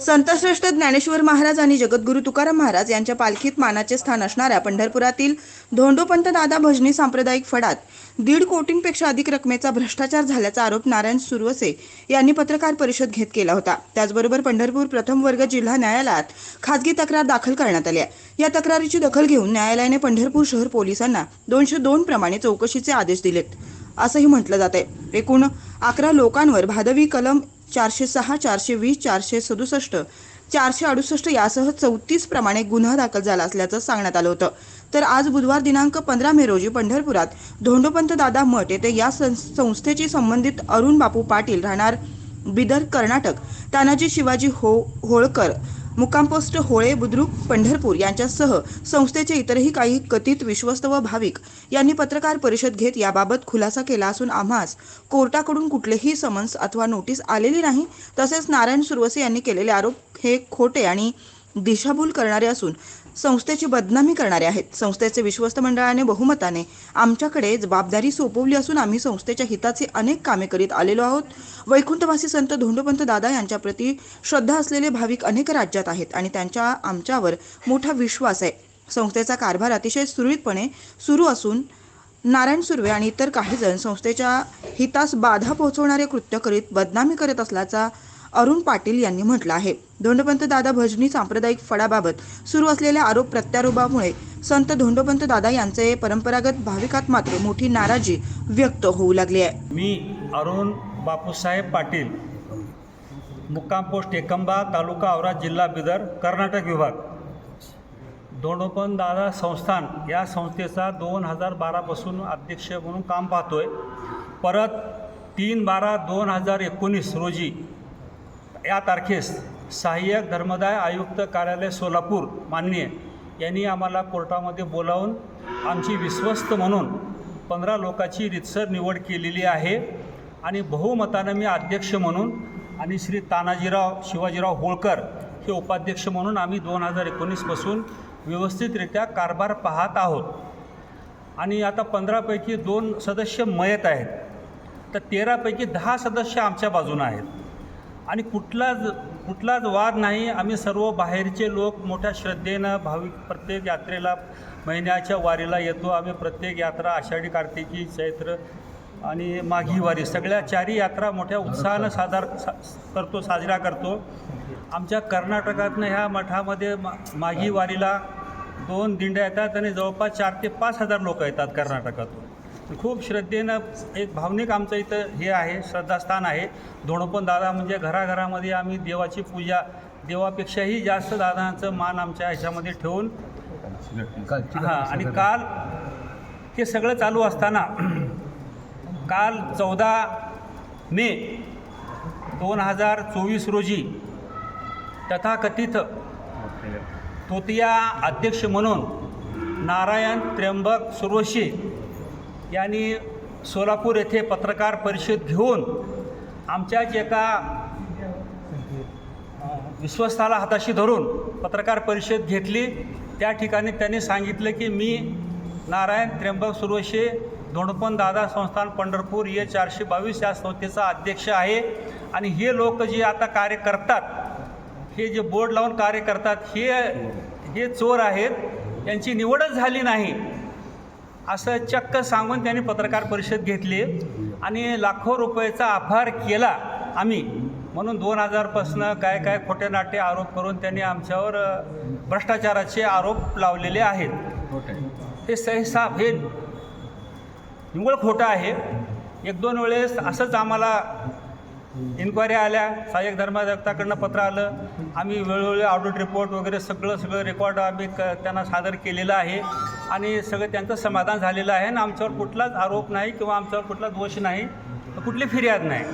संतश्रेष्ठ ज्ञानेश्वर महाराज आणि जगद्गुरू तुकाराम महाराज यांच्या पालखीत मानाचे स्थान असणाऱ्या पंढरपुरातील धोंडोपंत दादा भजनी सांप्रदायिक फडात दीड कोटींपेक्षा अधिक रकमेचा भ्रष्टाचार झाल्याचा आरोप नारायण सुरवसे यांनी पत्रकार परिषद घेत केला होता. त्याचबरोबर पंढरपूर प्रथम वर्ग जिल्हा न्यायालयात खासगी तक्रार दाखल करण्यात आली आहे. या तक्रारीची दखल घेऊन न्यायालयाने पंढरपूर शहर पोलिसांना दोनशे दोन प्रमाणे चौकशीचे आदेश दिलेत. असंही म्हटलं जात आहे एकूण अकरा लोकांवर भादवी कलम चारशे सहा चारशे वीस चारशे सदुसष्ट चारशे अडुसष्ट यासह चौतीस प्रमाणे गुन्हा दाखल झाला असल्याचं सांगण्यात आलं होतं. तर आज बुधवार दिनांक पंधरा मे रोजी पंढरपुरात धोंडोपंत दादा मठ येथे या सं- संस्थेची संबंधित अरुण बापू पाटील राहणार बिदर कर्नाटक. तानाजी शिवाजी हो होळकर मुक्कामपोस्ट होळे बुद्रुक पंढरपूर यांच्यासह संस्थेचे इतरही काही कथित विश्वस्त व भाविक यांनी पत्रकार परिषद घेत याबाबत खुलासा केला असून आम्हास कोर्टाकडून कुठलेही समन्स अथवा नोटीस आलेली नाही तसेच नारायण सुरवसे यांनी केलेले आरोप हे खोटे आणि दिशाभूल करणारे असून संस्थेची बदनामी करणारे आहेत. संस्थेचे विश्वस्त मंडळाने बहुमताने आमच्याकडे जबाबदारी सोपवली असून आम्ही संस्थेच्या हिताचे अनेक कामे करीत आलेलो आहोत. वैकुंठवासी संत धोंडोपंत दादा यांच्याप्रती श्रद्धा असलेले भाविक अनेक राज्यात आहेत आणि त्यांच्या आमच्यावर मोठा विश्वास आहे. संस्थेचा कारभार अतिशय सुरळीतपणे सुरू असून नारायण सुर्वे आणि इतर काही जण संस्थेच्या हितास बाधा पोहोचवणारे कृत्य करीत बदनामी करत असल्याचा अरुण पाटील यांनी म्हटलं आहे. धोंडोपंत दादा भजनी सांप्रदायिक फडाबाबत सुरू असलेल्या आरोप प्रत्यारोपामुळे संत धोंडोपंत दादा यांचे परंपरागत भाविकात मात्र मोठी नाराजी व्यक्त होऊ लागली आहे. मी अरुण बापूसाहेब पाटील मुक्काम पोस्ट एकंबा तालुका औरा जिल्हा बिदर कर्नाटक विभाग. दोंडोपन दादा संस्थान या संस्थेचा दोन हजार बारापासून अध्यक्ष म्हणून काम पाहतोय. परत तीन बारा दोन हजार एकोणीस रोजी या तारखेस सहाय्यक धर्मदाय आयुक्त कार्यालय सोलापूर माननीय यांनी आम्हाला कोर्टामध्ये बोलावून आमची विश्वस्त म्हणून पंधरा लोकांची रितसर निवड केलेली आहे आणि बहुमतानं मी अध्यक्ष म्हणून आणि श्री तानाजीराव शिवाजीराव होळकर हे उपाध्यक्ष म्हणून आम्ही दोन हजार एकोणीसपासून व्यवस्थितरित्या कारभार पाहत आहोत. आणि आता पंधरापैकी दोन सदस्य मयत आहेत. तर तेरापैकी दहा सदस्य आमच्या बाजूनं आहेत. आणि कुठलाच कुठलाच वाद नाही. आम्ही सर्व बाहेरचे लोक मोठ्या श्रद्धेनं भाविक प्रत्येक यात्रेला महिन्याच्या वारीला येतो. आम्ही प्रत्येक यात्रा आषाढी कार्तिकी चैत्र आणि माघी वारी सगळ्या चारही यात्रा मोठ्या उत्साहानं सादर सा करतो साजरा करतो. आमच्या कर्नाटकातनं ह्या मठामध्ये मा माघी वारीला दोन दिंड्या येतात आणि जवळपास चार ते पाच हजार लोक येतात कर्नाटकातून. खूप श्रद्धेनं एक भावनिक आमचं इथं हे आहे श्रद्धास्थान आहे. धोणोपण दादा म्हणजे घराघरामध्ये आम्ही देवाची पूजा देवापेक्षाही जास्त दादांचं मान आमच्या ह्याच्यामध्ये ठेवून हां आणि काल हे सगळं चालू असताना काल चौदा मे दोन हजार चोवीस रोजी तथाकथित तोतिया अध्यक्ष म्हणून नारायण त्र्यंबक सुरवशी यांनी सोलापूर येथे पत्रकार परिषद घेऊन आमच्याच एका विश्वस्ताला हाताशी धरून पत्रकार परिषद घेतली. त्या ठिकाणी त्यांनी सांगितलं की मी नारायण त्र्यंबक सुरवशे धोंडपण दादा संस्थान पंढरपूर ये चारशे बावीस या संस्थेचा अध्यक्ष आहे. आणि हे लोक जे आता कार्य करतात हे जे बोर्ड लावून कार्य करतात हे हे चोर आहेत यांची निवडच झाली नाही. असं चक्क सांगून त्यांनी पत्रकार परिषद घेतली आणि लाखो रुपयाचा आभार केला आम्ही. म्हणून दोन हजारपासनं काय काय खोटे नाटे आरोप करून त्यांनी आमच्यावर भ्रष्टाचाराचे आरोप लावलेले आहेत. हे सहसा हे निव्वळ खोटं आहे. एक दोन वेळेस असंच आम्हाला इन्क्वायरी आल्या सहाय्यक धर्माधिकाकडनं पत्र आलं. आम्ही वेळोवेळी ऑडिट रिपोर्ट वगैरे सगळं सगळं रेकॉर्ड आम्ही क त्यांना सादर केलेलं आहे. आणि सगळं त्यांचं समाधान झालेलं आहे. आणि आमच्यावर कुठलाच आरोप नाही किंवा आमच्यावर कुठला दोष नाही. कुठली फिर्याद नाही.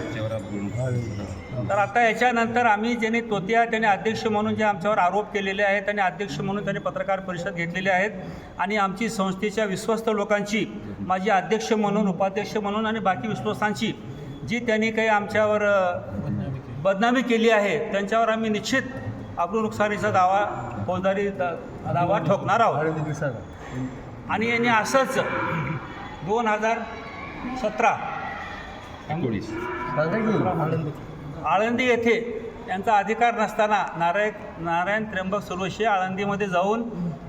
तर आता याच्यानंतर आम्ही ज्यांनी तोतिया त्याने अध्यक्ष म्हणून जे आमच्यावर आरोप केलेले आहेत त्यांनी अध्यक्ष म्हणून त्यांनी पत्रकार परिषद घेतलेली आहेत. आणि आमची संस्थेच्या विश्वस्त लोकांची माझी अध्यक्ष म्हणून उपाध्यक्ष म्हणून आणि बाकी विश्वस्तांची जी त्यांनी काही आमच्यावर बदनामी केली आहे त्यांच्यावर आम्ही निश्चित अब्रू नुकसानीचा दावा फौजदारी दा- दावा ठोकणार आहोत. आणि यांनी असंच दोन हजार सतरा आळंदी येथे यांचा अधिकार नसताना नारायण नारायण त्र्यंबक सुरवशी आळंदीमध्ये जाऊन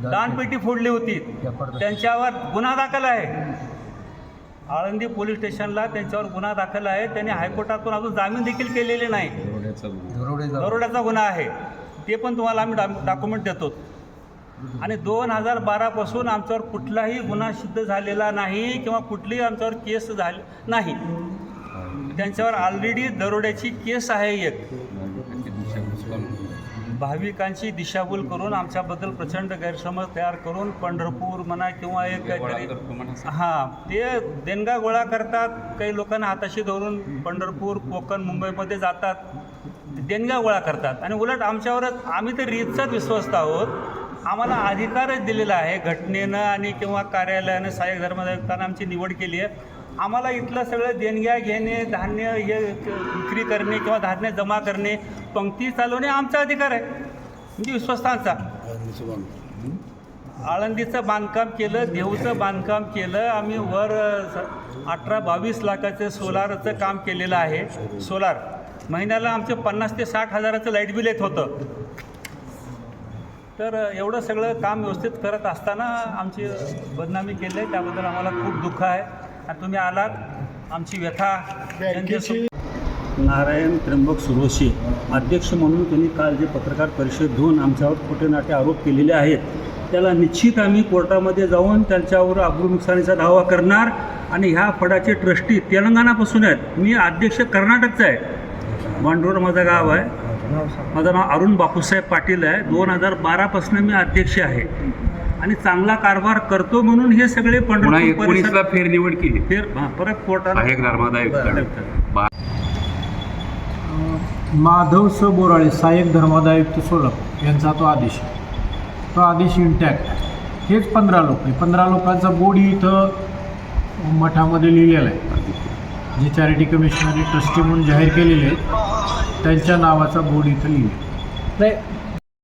दानपेटी फोडली होती. त्यांच्यावर गुन्हा दाखल आहे. आळंदी पोलीस स्टेशनला त्यांच्यावर गुन्हा दाखल आहे त्यांनी हायकोर्टातून अजून जामीन देखील केलेले नाही दरोड्याचा गुन्हा आहे ते पण तुम्हाला आम्ही डा डॉक्युमेंट देतो आणि दोन हजार बारापासून आमच्यावर कुठलाही गुन्हा सिद्ध झालेला नाही किंवा कुठलीही आमच्यावर केस झाली नाही त्यांच्यावर ऑलरेडी दरोड्याची केस आहे एक भाविकांची दिशाभूल करून आमच्याबद्दल प्रचंड गैरसमज तयार करून पंढरपूर म्हणा किंवा एक काहीतरी हां ते देणगा गोळा करतात काही लोकांना हाताशी धरून पंढरपूर कोकण मुंबईमध्ये जातात देणगा गोळा करतात. आणि उलट आमच्यावरच आम्ही तर रीतचाच विश्वस्त आहोत. आम्हाला अधिकारच दिलेला आहे घटनेनं आणि किंवा कार्यालयानं सहाय्यक धर्माधिकाऱ्यानं आमची निवड केली आहे. आम्हाला इथलं सगळं देणग्या घेणे धान्य हे विक्री करणे किंवा धान्य जमा करणे पंक्ती चालवणे आमचा अधिकार आहे. म्हणजे विश्वस्तांचा आळंदीचं बांधकाम केलं देऊचं बांधकाम केलं आम्ही वर अठरा बावीस लाखाचं सोलारचं काम केलेलं आहे. सोलार. महिन्याला आमचे पन्नास ते साठ हजाराचं लाइट बिल येत होतं. तर एवढं सगळं काम व्यवस्थित करत असताना आमची बदनामी केली आहे. त्याबद्दल आम्हाला खूप दुःख आहे. आणि तुम्ही आलात. आमची व्यथा नारायण त्र्यंबक सुरोशी अध्यक्ष म्हणून त्यांनी काल जे पत्रकार परिषद घेऊन आमच्यावर खोटे नाटे आरोप केलेले आहेत त्याला निश्चित आम्ही कोर्टामध्ये जाऊन त्यांच्यावर अब्रू नुकसानीचा दावा करणार आणि ह्या फडाचे ट्रस्टी तेलंगणापासून आहेत. मी अध्यक्ष कर्नाटकचा आहे. मांडोर माझं गाव आहे. माझं नाव अरुण बापूसाहेब पाटील आहे. दोन हजार बारापासून मी अध्यक्ष आहे. आणि चांगला कारभार करतो म्हणून हे सगळे पुन्हा पंढरपूर एकोणीसला फेरनिवड केली. फेर परत बा माधव स बोराळे सहाय्यक धर्मादायुक्त सोलापूर यांचा तो आदेश. तो आदेश इंटॅक्ट हेच पंधरा लोक आहे पंधरा लोकांचा बोर्ड इथं मठामध्ये लिहिलेला आहे. जे चॅरिटी कमिशनरने ट्रस्टी म्हणून जाहीर केलेले आहेत त्यांच्या नावाचा बोर्ड इथं लिहिला नाही